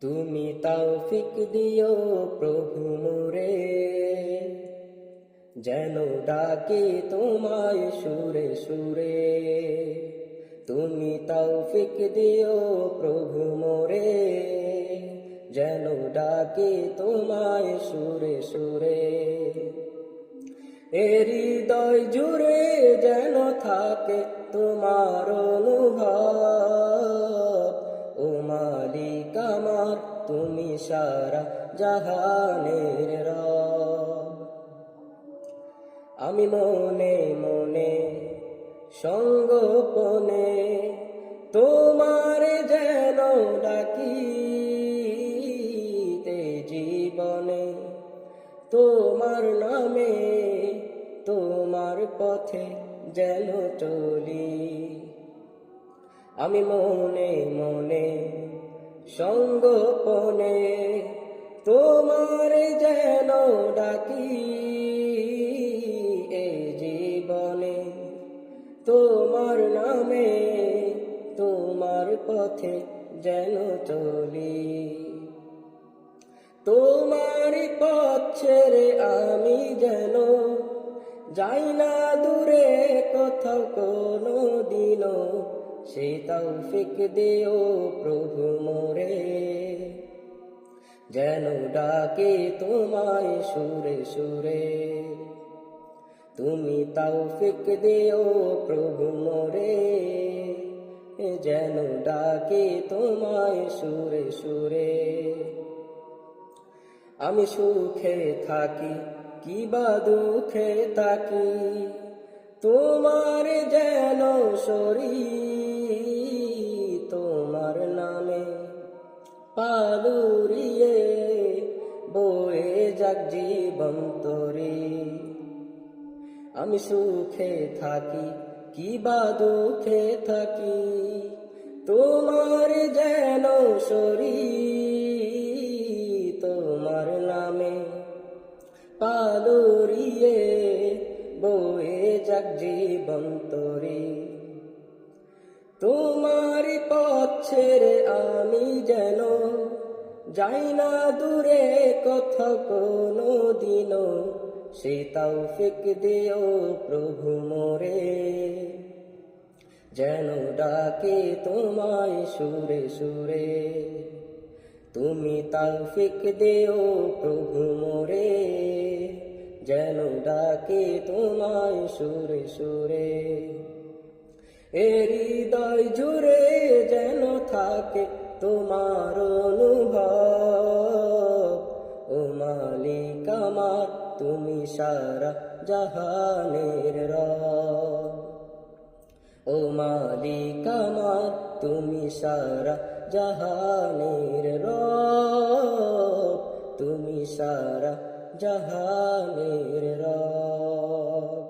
তুমি তৌফিক দিও প্রভু মোরে, যেন ডাকে তোমায় সুরে সুরে। তুমি তৌফিক দিও প্রভু মোরে, যেন ডাকে তোমায় সুরে সুরে। এ হৃদয় জুড়ে যেন থাকে তোমার অনুভব আমার তুমি সারা জাহানের রব। আমি মনে মনে সঙ্গোপনে তোমার যেন ডাকি, তে জীবনে তোমার নামে, তোমার পথে যেন চলি। আমি মনে মনে সঙ্গোপনে তোমার যেন ডাকি এই জীবনে। তোমার নামে তোমার পথে যেন চলি। তোমার পথ ছেড়ে আমি যেন যাই না দূরে কোথাও কোনো দিনও। সে তৌফিক দিও প্রভু মোরে। যেন ডাকে তোমায় সুরে সুরে। তুমি তৌফিক দিও প্রভু মোরে। যেন ডাকে তোমায় সুরে সুরে। আমি সুখে থাকি কি বা দুঃখে থাকি। তোমার যেন সরি তোমার নামে পালুরিয়ে বয়ে যাক জীবন তরে। আমি সুখে থাকি কি বা দুঃখে থাকি? তোমার যেন সরি তোমার নামে বয়ে যাক জীবন তরে। তোমার পথ ছেড়ে আমি যেন যাই না দূরে কথা কোনো দিনও, সে তৌফিক দিও প্রভু মোরে। যেন ডাকে তোমায় সুরে সুরে, তুমি তৌফিক দিও প্রভু মোরে। যেন ডাকে তোমায় সুরে সুরে। এ হৃদয় জুড়ে যেন থাকে তোমার অনুভব। ও মালিক আমার, তুমি সারা জাহানের রব। ও মালিক আমার, তুমি সারা জাহানের রব। তুমি সারা জাহানের রব।